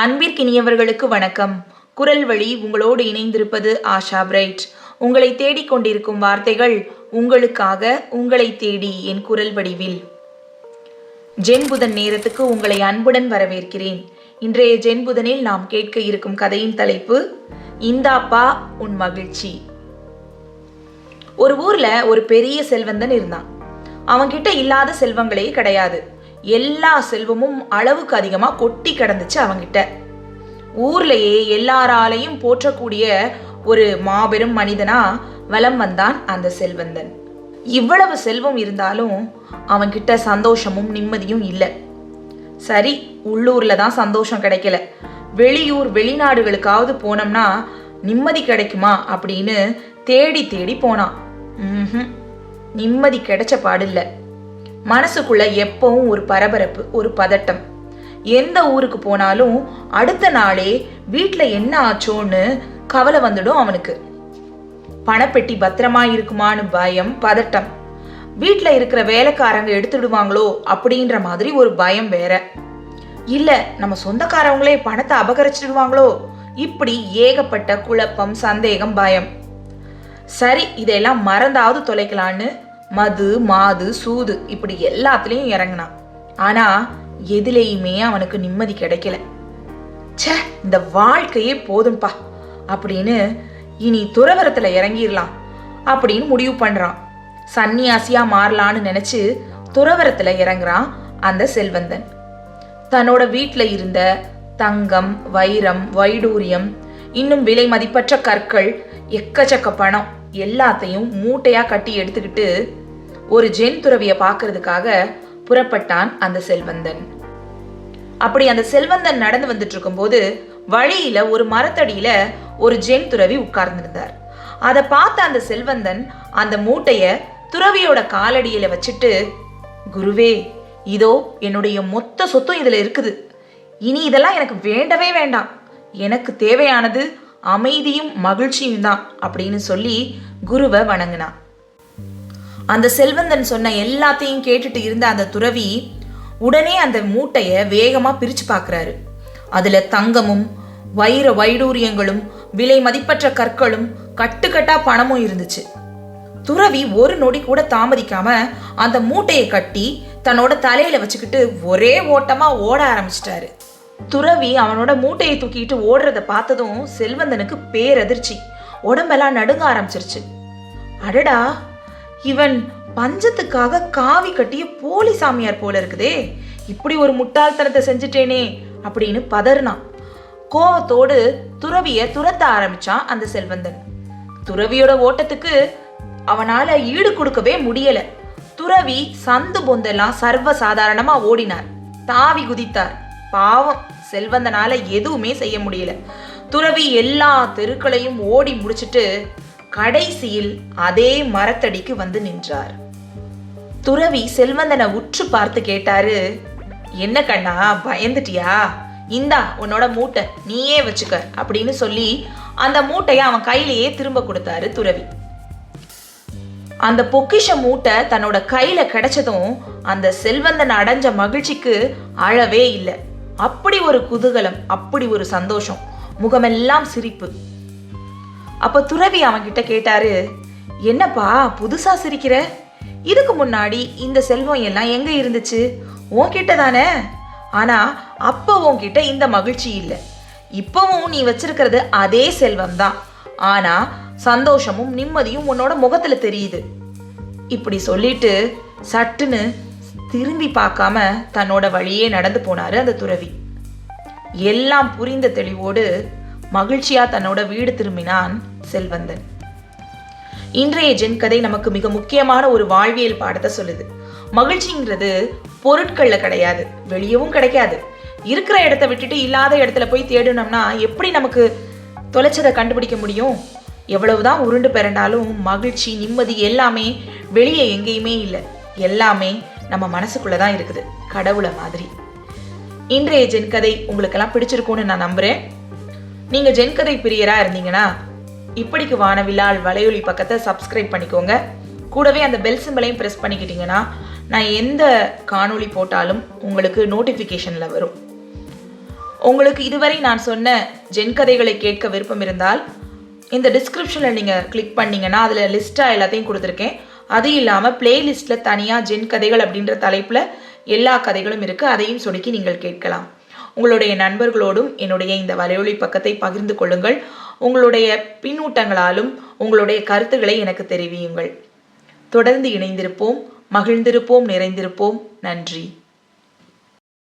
அன்பிற்கினியவர்களுக்கு வணக்கம். குரல் வழி உங்களோடு இணைந்திருப்பது ஆஷா பிரைட். உங்களை தேடிக்கொண்டிருக்கும் வார்த்தைகள் உங்களுக்காக உங்களை தேடி என் குரல் வடிவில். ஜென்புதன் நேரத்துக்கு உங்களை அன்புடன் வரவேற்கிறேன். இன்றைய ஜென்புதனில் நாம் கேட்க இருக்கும் கதையின் தலைப்பு இந்தாப்பா உன் மகிழ்ச்சி. ஒரு ஊர்ல ஒரு பெரிய செல்வந்தன் இருந்தான். அவன்கிட்ட இல்லாத செல்வங்களே கிடையாது. எல்லா செல்வமும் அளவுக்கு அதிகமாக கொட்டி கிடந்துச்சு அவங்கிட்ட. ஊர்லேயே எல்லாராலையும் போற்றக்கூடிய ஒரு மாபெரும் மனிதனா வலம் வந்தான் அந்த செல்வந்தன். இவ்வளவு செல்வம் இருந்தாலும் அவன்கிட்ட சந்தோஷமும் நிம்மதியும் இல்லை. சரி உள்ளூர்ல தான் சந்தோஷம் கிடைக்கல. வெளியூர் வெளிநாடுகளுக்காவது போனோம்னா நிம்மதி கிடைக்குமா அப்படின்னு தேடி தேடி போனான். ம்ஹும். நிம்மதி கிடைச்ச பாடில்லை மனசுக்குள்ள எப்பவும் ஒரு பரபரப்பு ஒரு பதட்டம். எந்த ஊருக்கு போனாலும் அடுத்த நாளே வீட்டில் என்ன ஆச்சோன்னு கவலை வந்துடும் அவனுக்கு. பணப்பெட்டி பத்திரமா இருக்குமான்னு பயம் பதட்டம். வீட்டில் இருக்கிற வேலைக்காரங்க எடுத்துடுவாங்களோ அப்படின்ற மாதிரி ஒரு பயம் வேற. இல்ல நம்ம சொந்தக்காரவங்களே பணத்தை அபகரிச்சிடுவாங்களோ? இப்படி ஏகப்பட்ட குழப்பம் சந்தேகம் பயம். சரி இதெல்லாம் மறந்தாவது தொலைக்கலான்னு மது மாது சூது இப்படி எல்லாத்துலேயும் இறங்கினான். ஆனால் எதுலேயுமே அவனுக்கு நிம்மதி கிடைக்கல. ச்சே இந்த வாழ்க்கையே போதும்பா அப்படின்னு இனி துறவரத்தில் இறங்கிடலாம் அப்படின்னு முடிவு பண்ணுறான் சன்னியாசியாக மாறலான்னு நினச்சி துறவரத்தில் இறங்குறான் அந்த செல்வந்தன். தன்னோட வீட்டில் இருந்த தங்கம் வைரம் வைடூரியம் இன்னும் விலை மதிப்பற்ற கற்கள் எக்கச்சக்க பணம் எல்லாத்தையும் மூட்டையாக கட்டி எடுத்துக்கிட்டு ஒரு ஜென் துறவியை பார்க்கறதுக்காக புறப்பட்டான் அந்த செல்வந்தன். அப்படி அந்த செல்வந்தன் நடந்து வந்துட்டு இருக்கும்போது வழியில ஒரு மரத்தடியில ஒரு ஜென் துறவி உட்கார்ந்திருந்தார். அதை பார்த்த அந்த செல்வந்தன் அந்த மூட்டைய துறவியோட காலடியில வச்சுட்டு குருவே இதோ என்னுடைய மொத்த சொத்தும் இதுல இருக்குது. இனி இதெல்லாம் எனக்கு வேண்டவே வேண்டாம். எனக்கு தேவையானது அமைதியும் மகிழ்ச்சியும் தான் அப்படின்னு சொல்லி குருவை வணங்கினான். அந்த செல்வந்தன் சொன்ன எல்லாத்தையும் கேட்டுட்டு இருந்த அந்த துறவி உடனே அந்த மூட்டையை வேகமாக பிரிச்சு பார்க்குறாரு அதில் தங்கமும் வைர வைடூரியங்களும் விலை மதிப்பற்ற கற்களும் கட்டுக்கட்டா பணமும் இருந்துச்சு. துறவி ஒரு நொடி கூட தாமதிக்காம அந்த மூட்டையை கட்டி தன்னோட தலையில வச்சுக்கிட்டு ஒரே ஓட்டமா ஓட ஆரம்பிச்சிட்டாரு. துறவி அவனோட மூட்டையை தூக்கிட்டு ஓடுறத பார்த்ததும் செல்வந்தனுக்கு பேரதிர்ச்சி உடம்பெல்லாம் நடுங்க ஆரம்பிச்சிருச்சு. அடடா இவன் பஞ்சத்துக்காக காவி கட்டிய போலி சாமியார் போல இருக்குதே. இப்படி ஒரு முட்டாள்தனத்தை செஞ்சுட்டேனே அப்படின்னு பதறினான். கோவத்தோடு துறவிய துரத்த ஆரம்பிச்சான் அந்த செல்வந்தன். துறவியோட ஓட்டத்துக்கு அவனால ஈடு கொடுக்கவே முடியல. துறவி சந்து பொந்தெல்லாம் சர்வ சாதாரணமா ஓடினார். தாவி குதித்தார். பாவம் செல்வந்தனால எதுவுமே செய்ய முடியல. துறவி எல்லா தெருக்களையும் ஓடி முடிச்சிட்டு கடைசியில் அதே மரத்தடிக்கு வந்து நின்றார். துறவி செல்வந்தனை உற்று பார்த்து கேட்டாரு என்ன கண்ணா பயந்துட்டியா? இந்தா உன்னோட மூட்டை நீயே வச்சுக்க அப்படின்னு சொல்லி அந்த மூட்டையை அவன் கையிலேயே திரும்ப கொடுத்தாரு துறவி. அந்த பொக்கிஷ மூட்டை தன்னோட கையில கிடைச்சதும் அந்த செல்வந்தன் அடைஞ்ச மகிழ்ச்சிக்கு அழவே இல்லை. அப்படி ஒரு குதூகலம் அப்படி ஒரு சந்தோஷம் முகமெல்லாம் சிரிப்பு. அப்போ துறவி அவன்கிட்ட கேட்டாரு என்னப்பா புதுசாக சிரிக்கிற? இதுக்கு முன்னாடி இந்த செல்வம் எல்லாம் எங்கே இருந்துச்சு? உன்கிட்ட தானே ஆனால் அப்போ உன்கிட்ட இந்த மகிழ்ச்சி இல்லை. இப்போவும் நீ வச்சிருக்கிறது அதே செல்வம் தான் ஆனால் சந்தோஷமும் நிம்மதியும் உன்னோட முகத்தில் தெரியுது. இப்படி சொல்லிட்டு சட்டுன்னு திரும்பி பார்க்காம தன்னோட வழியே நடந்து போனாரு அந்த துறவி. எல்லாம் புரிந்த தெளிவோடு மகிழ்ச்சியா தன்னோட வீடு திரும்பினான் செல்வந்தன். இன்றைய ஜென் கதை நமக்கு மிக முக்கியமான ஒரு வாழ்வியல் பாடத்தை சொல்லுது. மகிழ்ச்சிங்கிறது பொருட்களில் கிடையாது வெளியவும் கிடைக்காது. இருக்கிற இடத்த விட்டுட்டு இல்லாத இடத்துல போய் தேடினோம்னா எப்படி நமக்கு தொலைச்சதை கண்டுபிடிக்க முடியும்? எவ்வளவுதான் உருண்டு பிறண்டாலும் மகிழ்ச்சி நிம்மதி எல்லாமே வெளியே எங்கேயுமே இல்லை. எல்லாமே நம்ம மனசுக்குள்ளே தான் இருக்குது கடவுளை மாதிரி. இன்றைய ஜென் கதை உங்களுக்கெல்லாம் பிடிச்சிருக்கும்னு நான் நம்புறேன். நீங்க ஜென் கதை பிரியரா இருந்தீங்கன்னா இப்படிக்கு வானவிழால் வலையொலி பக்கத்தை சப்ஸ்கிரைப் பண்ணிக்கோங்க. கூடவே அந்த பெல் சிம்பிளையும் ப்ரெஸ் பண்ணிக்கிட்டீங்கன்னா நான் எந்த காணொளி போட்டாலும் உங்களுக்கு நோட்டிஃபிகேஷனில் வரும். உங்களுக்கு இதுவரை நான் சொன்ன ஜென் கதைகளை கேட்க விருப்பம் இருந்தால் இந்த டிஸ்கிரிப்ஷனில் நீங்கள் கிளிக் பண்ணீங்கன்னா அதில் லிஸ்ட்டாக எல்லாத்தையும் கொடுத்துருக்கேன். அது இல்லாமல் பிளேலிஸ்ட்டில் தனியாக ஜென் கதைகள் அப்படின்ற தலைப்பில் எல்லா கதைகளும் இருக்குது அதையும் சொடுக்கி நீங்கள் கேட்கலாம். உங்களுடைய நண்பர்களோடும் என்னுடைய இந்த வலையொலி பக்கத்தை பகிர்ந்து கொள்ளுங்கள். உங்களுடைய பின்னூட்டங்களாலும் உங்களுடைய கருத்துக்களை எனக்கு தெரிவியுங்கள். தொடர்ந்து இணைந்திருப்போம் மகிழ்ந்திருப்போம் நிறைந்திருப்போம். நன்றி.